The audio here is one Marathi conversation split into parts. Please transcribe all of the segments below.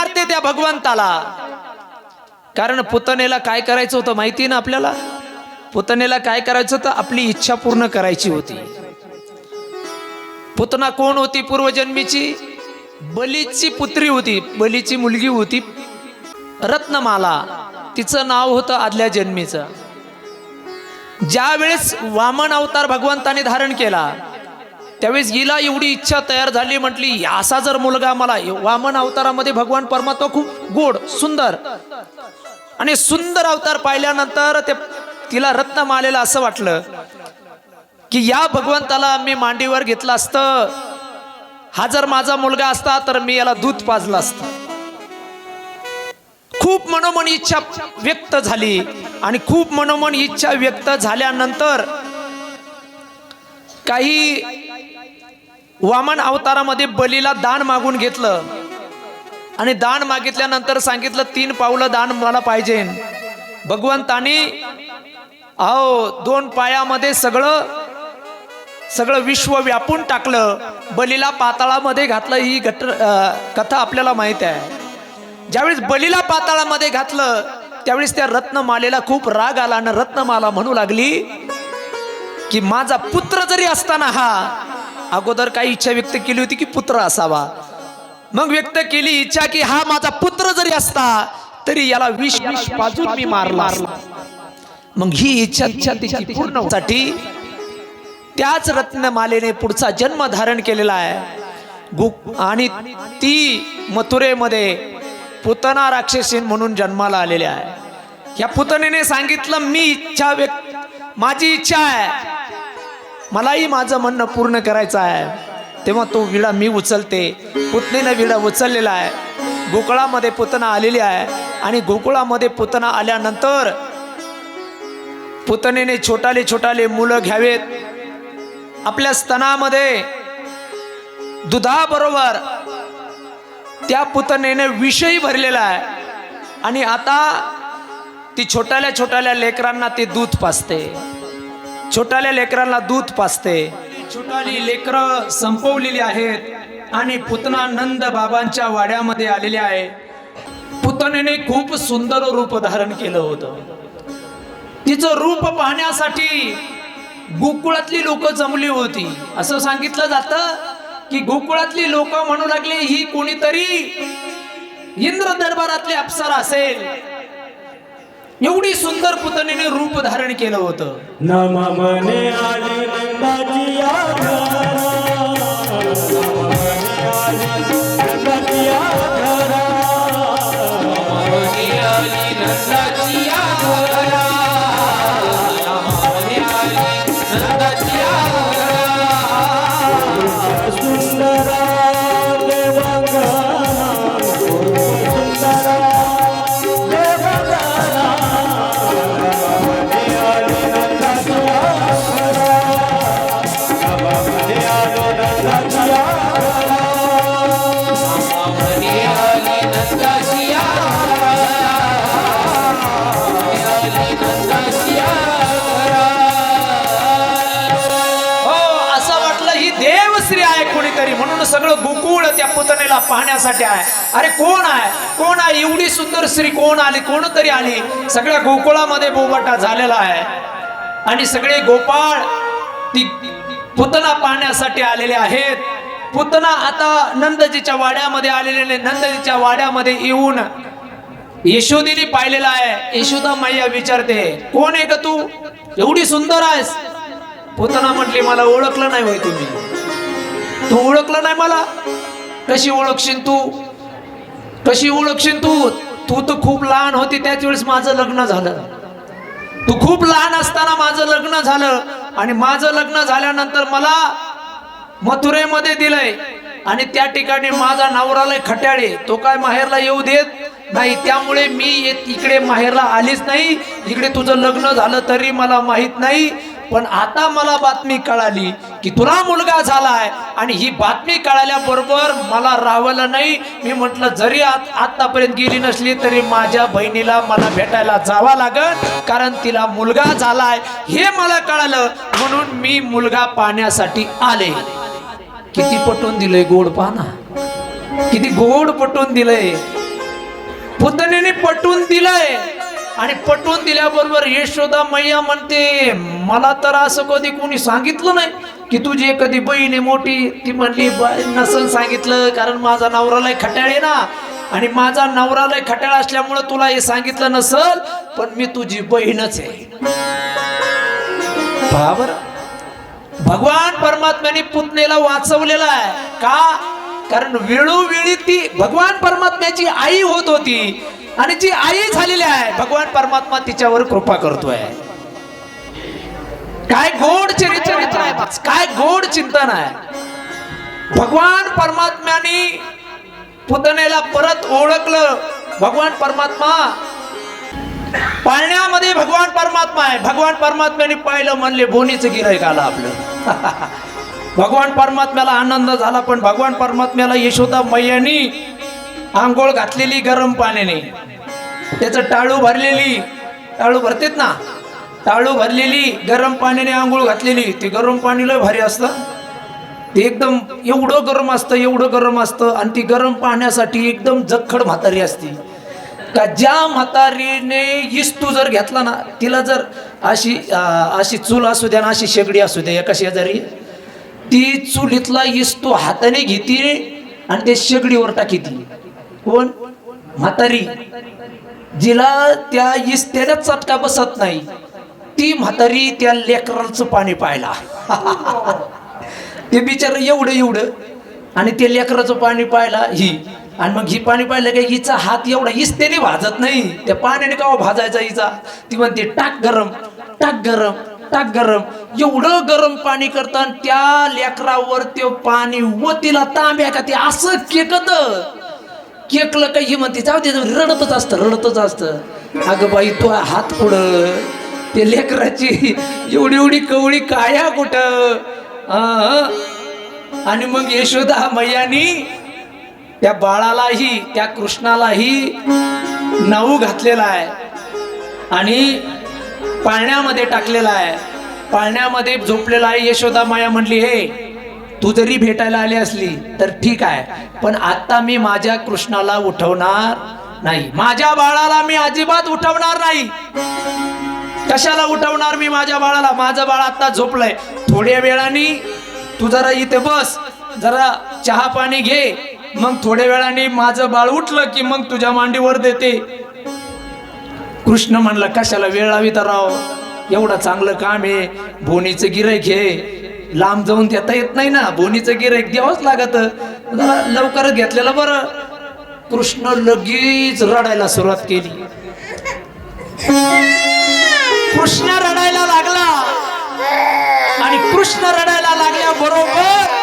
मारते त्या भगवंताला. कारण पुतनेला काय करायचं होतं माहिती ना आपल्याला? पुतनेला काय करायचं होतं? आपली इच्छा पूर्ण करायची होती. पुतना कोण होती पूर्वजन्मीची? बलीची पुत्री होती. बलीची मुलगी होती रत्नमाला. तिचं नाव होतं आदल्या जन्मीचं. ज्यावेळेस वामन अवतार भगवंताने धारण केला त्यावेळेस हिला एवढी इच्छा तयार झाली म्हटली असा जर मुलगा मला वामन अवतारामध्ये भगवान परमात्मा खूप गोड सुंदर. आणि सुंदर अवतार पाहिल्यानंतर ते तिला रत्नमालेला असं वाटलं की या भगवंताला मी मांडीवर घेतलं असतं. हा जर माझा मुलगा असता तर मी याला दूध पाजलं असतं. खूप मनोमन इच्छा व्यक्त झाली. आणि खूप मनोमन इच्छा व्यक्त झाल्यानंतर काही वामन अवतारामध्ये बलीला दान मागून घेतलं. आणि दान मागितल्यानंतर सांगितलं तीन पावलं दान मला पाहिजे. भगवंतानी अहो दोन पायामध्ये सगळं सगळं विश्व व्यापून टाकलं. बलीला पाताळामध्ये घातलं ही घट कथा आपल्याला माहीत आहे. ज्यावेळेस बलीला पाताळामध्ये घातलं त्यावेळेस त्या रत्नमालेला खूप राग आला आणि रत्नमाला म्हणू लागली की माझा पुत्र जरी असताना हा अगोदर काही इच्छा व्यक्त केली होती की पुत्र असावा. मग व्यक्त केली इच्छा की हा माझा पुत्र जरी असता तरी याला विष विष पाजून मी मारला मग ही इच्छा इच्छा तिची पूर्ण त्याच रत्नमालेने पुढचा जन्म धारण केलेला आहे. गु आणि ती मथुरेमध्ये पुतना राक्षसीन म्हणून जन्माला आलेले आहे. या पुतनेने सांगितलं मी इच्छा व्यक्त माझी इच्छा आहे मलाही माझं म्हणणं पूर्ण करायचं आहे. तेव्हा तो विडा मी उचलते. पुतणीनं विडा उचललेला आहे. गोकुळामध्ये पुतना आलेली आहे. आणि गोकुळामध्ये पुतना आल्यानंतर पुतणीने छोटाले छोटाले मुलं घ्यावेत. आपल्या स्तनामध्ये दुधाबरोबर त्या पुतणीने विषयी भरलेला आहे. आणि आता ती छोट्याल्या छोट्याल्या लेकरांना ते दूध पाजते. छोट्याल्या लेकरांना दूध पाजते. छोटाली लेकरं संपवलेली आहेत आणि पुतना नंद बाबांच्या वाड्यामध्ये आलेले आहे. पुतणीने खूप सुंदर रूप धारण केलं होतं. तिचं रूप पाहण्यासाठी गोकुळातली लोक जमली होती. असं सांगितलं जातं की गोकुळातली लोक म्हणू लागली ही कोणीतरी इंद्र दरबारातली अप्सरा असेल. एवढी सुंदर पुतणीने रूप धारण केलं होतं. नम मने आली नंदाची हो, सगळं गोकुळ त्या पुतणेला पाहण्यासाठी आहे. अरे कोण आहे? कोण आहे? एवढी सुंदर स्त्री कोण आली? कोणतरी आली? सगळ्या गोकुळामध्ये बोबाटा झालेला आहे. आणि सगळे गोपाळ ती पुतना पाहण्यासाठी आलेले आहेत. पुतना आता नंदजीच्या वाड्यामध्ये आलेले नंदजीच्या वाड्यामध्ये येऊन यशोदीने पाहिलेला आहे. यशोदा मैया विचारते कोण आहे का तू? एवढी सुंदर आहेस. पुतना म्हटली मला ओळखलं नाही होय तुम्ही. तू ओळखलं नाही मला? कशी ओळखशील तू? कशी ओळखशील तू? तू तर खूप लहान होती त्याच वेळेस माझं लग्न झालं. तू खूप लहान असताना माझं लग्न झालं आणि माझं लग्न झाल्यानंतर मला मथुरेमध्ये दिलंय. आणि त्या ठिकाणी माझा नवरालय खट्याळे तो काय माहेरला येऊ देत नाही. त्यामुळे मी इकडे माहेरला आलीच नाही. इकडे तुझं लग्न झालं तरी मला माहीत नाही. पण आता मला बातमी कळाली की तुला मुलगा झालाय. आणि ही बातमी कळाल्याबरोबर मला राहवलं नाही. मी म्हटलं जरी आत आतापर्यंत गेली नसली तरी माझ्या बहिणीला मला भेटायला जावा लागत कारण तिला मुलगा झालाय. हे मला कळालं. म्हणून मी मुलगा पाहण्यासाठी आले. किती पटवून दिलंय गोड पाना किती गोड पटवून दिलंय. पुतणीने पटवून दिलंय. आणि पटवून दिल्याबरोबर यशोदा मैया म्हणते मला तर असं कधी कोणी सांगितलं नाही की तुझी कधी बहीण आहे मोठी ती म्हणली "ब- नसन सांगितलं कारण माझा नवरालाय खट्याळ आहे ना. आणि माझा नवरालाय खट्याळ असल्यामुळं तुला हे सांगितलं नसल पण मी तुझी बहीणच आहे. बाबर भगवान परमात्म्याने पुतणेला वाचवलेला आहे. का? कारण वेळोवेळी ती भगवान परमात्म्याची आई होत होती. आणि जी आई झालेली आहे भगवान परमात्मा तिच्यावर कृपा करतोय. काय गोड चरित्र आहे काय गोड चिंतन आहे. भगवान परमात्म्याने पुतणेला परत ओळखलं. भगवान परमात्मा पाळण्यामध्ये भगवान परमात्मा आहे. भगवान परमात्म्याने पाहिलं म्हणले बोनीचं गिरायक आलं आपलं. भगवान परमात्म्याला आनंद झाला पण भगवान परमात्म्याला यशोदा मैयानी आंघोळ घातलेली गरम पाण्याने. त्याचं टाळू भरलेली टाळू भरतेत ना? टाळू भरलेली गरम पाण्याने आंघोळ घातलेली ते गरम पाणीला भारी असतं. ते एकदम एवढं गरम असतं एवढं गरम असतं आणि ती गरम पाण्यासाठी एकदम जखड म्हातारी असते. का ज्या म्हातारीने इस्तू जर घेतला ना तिला जर अशी अशी चूल असू द्या ना अशी शेगडी असू द्या एका शेजारी ती चुलीतला इस्तू हाताने घेते आणि ते शेगडीवर टाकीतली कोण? म्हातारी. जिला त्या इस्त्याला चटका बसत नाही. ती म्हातारी त्या लेकराचं पाणी पाहिला. ते बिचार एवढं एवढं आणि ते लेकराचं पाणी पाहिला ही. आणि मग ही पाणी पाहिलं का हिचा हात एवढा इस्तेने भाजत नाही. त्या पाण्याने का भाजायचा हिचा. ती म्हणते टाक गरम टाक गरम टाक गरम. एवढं गरम पाणी करता आणि त्या लेकरावर ते पाणी व तिला तांब्या का ते असं केकत. केकलं का ही म्हणते जाऊ दे जाऊ रडतच असतं रडतच असतं. अगं बाई तो हात पुढं. ते लेकराची एवढी एवढी कवळी काया कुठं? आणि मग यशोदा मैयानी त्या बाळालाही त्या कृष्णालाही नाऊ घातलेला आहे. आणि पाळण्यामध्ये टाकलेला आहे. पाळण्यामध्ये झोपलेला आहे यशोदा माया म्हणली हे तू जरी भेटायला आली असली तर ठीक आहे. पण आता मी माझ्या कृष्णाला उठवणार नाही. माझ्या बाळाला मी अजिबात उठवणार नाही. कशाला उठवणार मी माझ्या बाळाला? माझं बाळ आता झोपलंय. थोड्या वेळाने तू जरा इथे बस. जरा चहा पाणी घे. मग थोड्या वेळाने माझं बाळ उठलं की मग तुझ्या मांडीवर देते. कृष्ण म्हणला कशाला वेळ लावी तर राव? एवढं चांगलं काम आहे. बोनीचं गिरायक हे लांब जाऊन देता येत नाही ना. बोनीचं गिरायक द्यावंच लागत. लवकरच घेतलेलं बरं. कृष्ण लगेच रडायला सुरुवात केली. कृष्ण रडायला लागला. आणि कृष्ण रडायला लागल्या बरोबर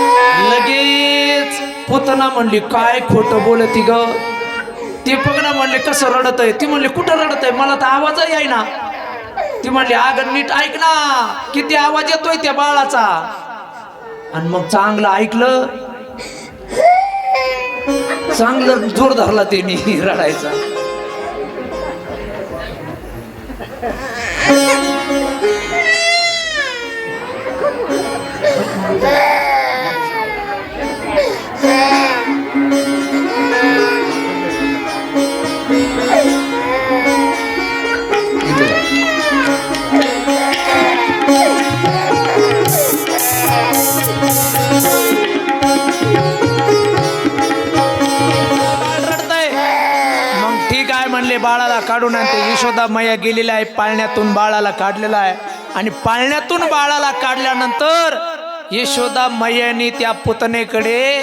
लगेच पुतना म्हणली काय खोट बोलती ग? ती बघणं म्हणले कसं रडत आहे ती म्हणली कुठं रडत आहे मला तर आवाजही आहे ना ती म्हणली आग नीट ऐक ना किती आवाज येतोय त्या बाळाचा. आणि मग चांगलं ऐकलं. चांगलं जोर धरला त्यांनी रडायचा. बाळाला काढून आणते. यशोदा मैया गेलेला आहे. पाळण्यातून बाळाला काढलेला आहे. आणि पाळण्यातून बाळाला काढल्यानंतर यशोदा मैयाने त्या पुतणेकडे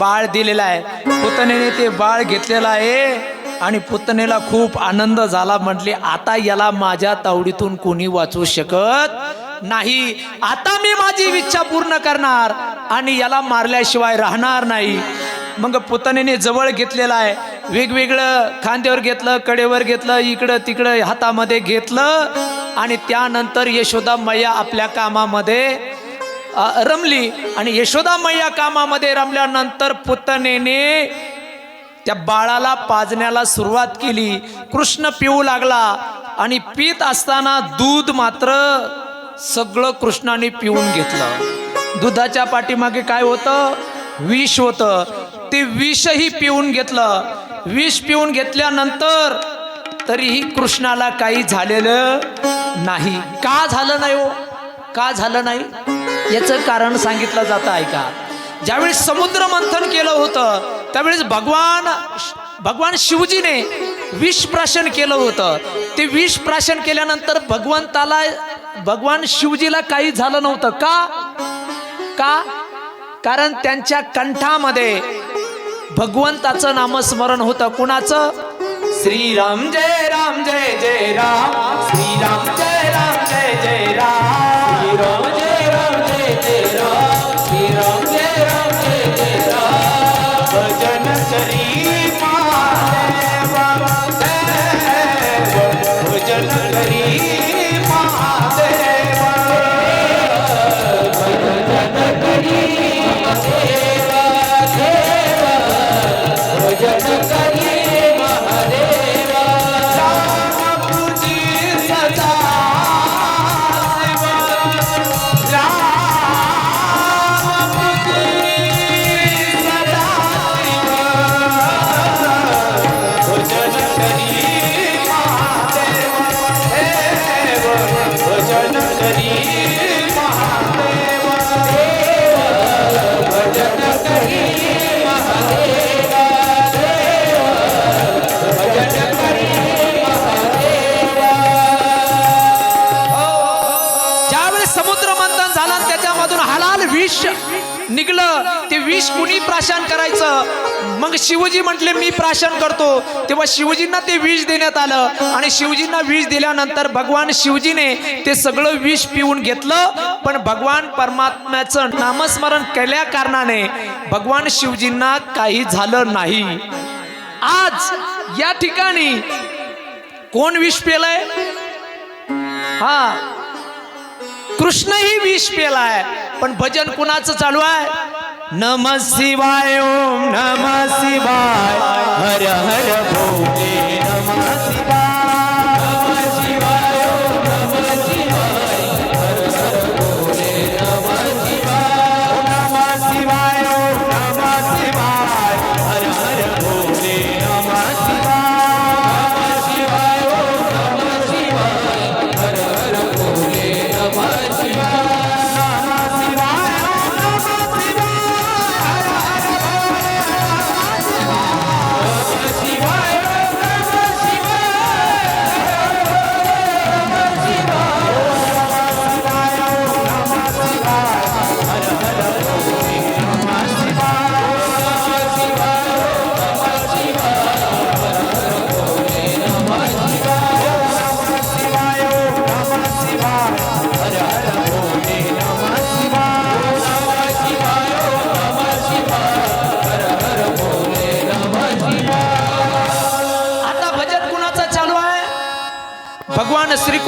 बाळ दिलेला आहे. पुतणेने ते बाळ घेतलेलं आहे. आणि पुतणेला खूप आनंद झाला. म्हटले आता याला माझ्या तावडीतून कोणी वाचू शकत नाही. आता मी माझी इच्छा पूर्ण करणार आणि याला मारल्याशिवाय राहणार नाही. मग पुतणीने जवळ घेतलेला आहे. वेगवेगळं खांद्यावर घेतलं कडेवर घेतलं इकडं तिकडं हातामध्ये घेतलं आणि त्यानंतर यशोदा मैया आपल्या कामामध्ये रमली. आणि यशोदा मैया कामामध्ये रमल्यानंतर पुतणेने त्या बाळाला पाजण्याला सुरुवात केली. कृष्ण पिऊ लागला आणि पित असताना दूध मात्र सगळं कृष्णाने पिऊन घेतलं. दुधाच्या पाठीमागे काय होतं? विष होतं. ते विषही पिऊन घेतलं. विष पिऊन घेतल्यानंतर तरीही कृष्णाला काही झालेलं नाही. का झालं नाही हो? का झालं नाही? याचं कारण सांगितलं जातं ऐका. ज्यावेळी समुद्र मंथन केलं होतं त्यावेळेस भगवान भगवान शिवजीने विष प्राशन केलं होतं. ते विष प्राशन केल्यानंतर भगवंताला भगवान शिवजीला काही झालं नव्हतं. का? का? कारण त्यांच्या कंठामध्ये भगवंताचं नामस्मरण होतं. कुणाचं? श्रीराम जय राम जय जय राम. श्रीराम जय राम जय जय राम. श्रीराम जय राम जय जय राम. श्रीराम जय राम जय जय राम. भजन करी भजन करी मग शिवजी म्हटले मी प्राशन करतो. तेव्हा शिवजींना ते विष देण्यात आलं. आणि शिवजींना विष दिल्यानंतर भगवान शिवजीने ते सगळं विष पिऊन घेतलं. पण भगवान परमात्म्याचं नामस्मरण केल्या कारणाने भगवान शिवजींना काही झालं नाही. आज या ठिकाणी कोण विष पेलाय? हा. कृष्णही विष पेलाय. पण भजन कुणाचं चालू आहे? नम शिवाय ओम नम शिवाय हर हर भोले।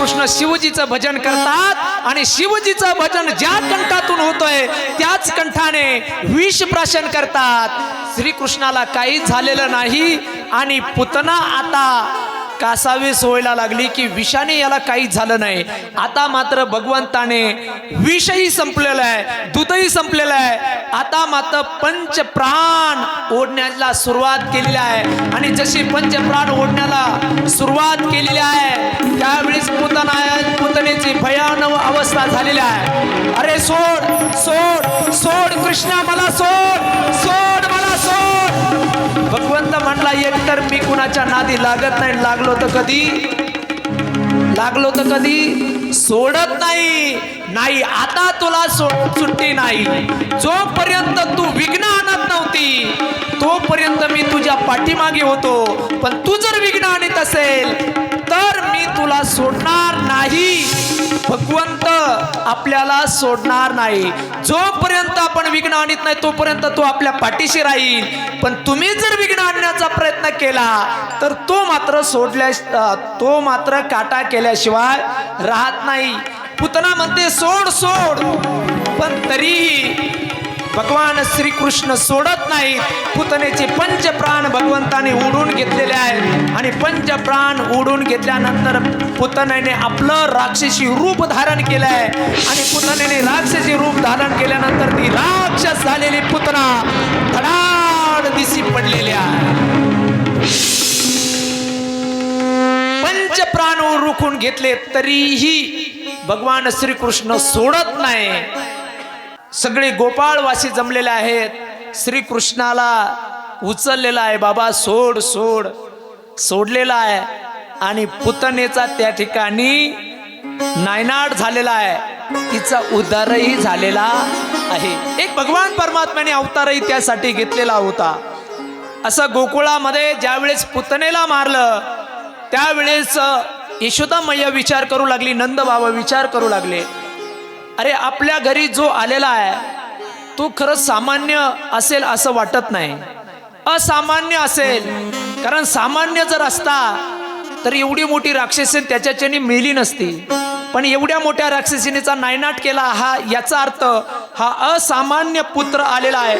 कृष्ण शिवजीचं भजन करतात आणि शिवजीचं भजन ज्या कंठातून होतोय त्याच कंठाने विष प्राशन करतात. श्रीकृष्णाला काही झालेलं नाही आणि पुतना आता कासावीस व्हायला लागली की विषाने याला काही झालं नाही. आता मात्र भगवंताने विषही संपलेलं आहे दूधही संपलेलं आहे. आता मात्र पंचप्राण ओढण्याला सुरुवात केलेली आहे. आणि जशी पंचप्राण ओढण्याला सुरुवात केलेली आहे त्यावेळेस पुतना पुतनेची भयानव अवस्था झालेली आहे. अरे सोड सोड सोड कृष्णा मला सोड सोड मला सोड कुणाच्या नादी लागत नाही लागलो तर कधी? लागलो तर कधी? सोडत नाही. नाही आता तुला सुट्टी नाही. जोपर्यंत तू विघ्न आणत नव्हती तोपर्यंत मी तुझ्या पाठीमागे होतो. पण तू जर विघ्न आणत असेल तर मी तुला सोडणार नाही. भगवंत आपल्याला सोडणार नाही. जोपर्यंत आपण विघ्न आणत नाही तोपर्यंत तो आपल्या पाठीशी राहील. पण तुम्ही जर विघ्न आणण्याचा प्रयत्न केला तर तो मात्र सोडल्या तो मात्र काटा केल्याशिवाय राहत नाही. पुतना म्हणते सोड सोड. पण तरीही भगवान श्रीकृष्ण सोडत नाही. पुतनेचे पंचप्राण भगवंताने उडून घेतलेले आहेत. आणि पंचप्राण उडून घेतल्यानंतर पुतनेने आपलं राक्षसी रूप धारण केलं आहे. आणि पुतनेने राक्षसी रूप धारण केल्यानंतर ती राक्षस झालेली पुतना धडाड दिसी पडलेले आहे. पंच प्राण रुखून घेतले तरीही भगवान श्रीकृष्ण सोडत नाही. सगळे गोपाळवासी जमलेले आहेत. श्रीकृष्णाला उचललेला आहे बाबा सोड सोड. सोडलेला आहे आणि पुतनेचा त्या ठिकाणी नायनाट झालेला आहे. तिचा उद्धारही झालेला आहे. एक भगवान परमात्म्याने अवतारही त्यासाठी घेतलेला होता. असं गोकुळामध्ये ज्यावेळेस पुतनेला मारलं त्यावेळेस यशोदा मैया विचार करू लागली नंद बाबा विचार करू लागले. अरे आपल्या घरी जो आलेला आहे तो खरंच सामान्य असेल असं वाटत नाही. असामान्य असेल. कारण सामान्य जर असता तर एवढी मोठी राक्षसी त्याच्याच्यानी मेली नसती. पण एवढ्या मोठ्या राक्षसीनेचा नायनाट केला हा याचा अर्थ हा असामान्य पुत्र आलेला आहे.